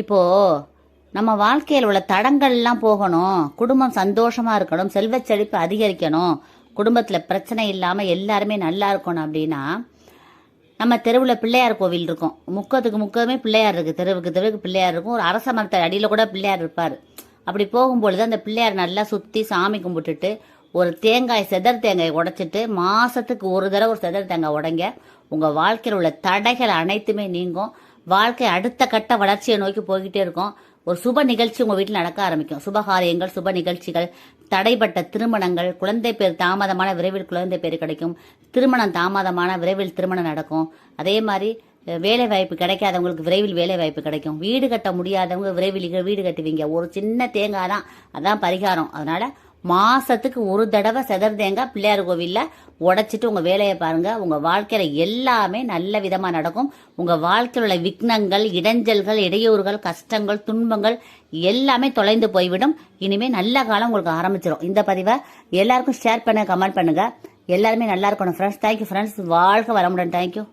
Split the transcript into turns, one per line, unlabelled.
இப்போ நம்ம வாழ்க்கையில் உள்ள தடங்கள்லாம் போகணும். குடும்பம் சந்தோஷமா இருக்கணும். செல்வச் செழிப்பு அதிகரிக்கணும். குடும்பத்தில் பிரச்சனை இல்லாமல் எல்லாருமே நல்லா இருக்கணும் அப்படின்னா நம்ம தெருவில் பிள்ளையார் கோவில் இருக்கும். முக்கத்துக்கு முக்கமே பிள்ளையார் இருக்குது தெருவுக்கு தெருவுக்கு பிள்ளையார் இருக்கும். ஒரு அரச மரத்தை அடியில் கூட பிள்ளையார் இருப்பார். அப்படி போகும்பொழுது அந்த பிள்ளையார் நல்லா சுற்றி சாமி கும்பிட்டுட்டு ஒரு தேங்காய் செதர் தேங்காய் உடைச்சிட்டு மாதத்துக்கு ஒரு தடவை ஒரு செதர் தேங்காய் உடைங்க. உங்கள் வாழ்க்கையில் உள்ள தடைகள் அனைத்துமே நீங்கும். வாழ்க்கை அடுத்த கட்ட வளர்ச்சியை நோக்கி போய்கிட்டே இருக்கும். ஒரு சுப நிகழ்ச்சி உங்க வீட்டில் நடக்க ஆரம்பிக்கும். சுபகாரியங்கள் சுப நிகழ்ச்சிகள் தடைப்பட்ட திருமணங்கள் குழந்தை பேர் தாமதமான விரைவில் குழந்தை பேர் கிடைக்கும். திருமணம் தாமதமான விரைவில் திருமணம் நடக்கும். அதே மாதிரி வேலை வாய்ப்பு கிடைக்காதவங்களுக்கு விரைவில் வேலை வாய்ப்பு கிடைக்கும். வீடு கட்ட முடியாதவங்க விரைவில் வீடு கட்டுவீங்க. ஒரு சின்ன தேங்காய் தான் அதான் பரிகாரம். அதனால மாசத்துக்கு ஒரு தடவை செதர் தேங்காய் பிள்ளையார் கோவில்ல உடைச்சிட்டு உங்க வேலையை பாருங்க. உங்க வாழ்க்கையில எல்லாமே நல்ல விதமா நடக்கும். உங்க வாழ்க்கையில் உள்ள விக்னங்கள் இடைஞ்சல்கள் இடையூறுகள் கஷ்டங்கள் துன்பங்கள் எல்லாமே தொலைந்து போய்விடும். இனிமே நல்ல காலம் உங்களுக்கு ஆரம்பிச்சிடும் இந்த பதிவை எல்லாருக்கும் ஷேர் பண்ணுங்க கமெண்ட் பண்ணுங்க. எல்லாருமே நல்லா இருக்கணும் ஃப்ரெண்ட்ஸ் தேங்க்யூ ஃப்ரெண்ட்ஸ் வாழ்க வளமுடன். தேங்க்யூ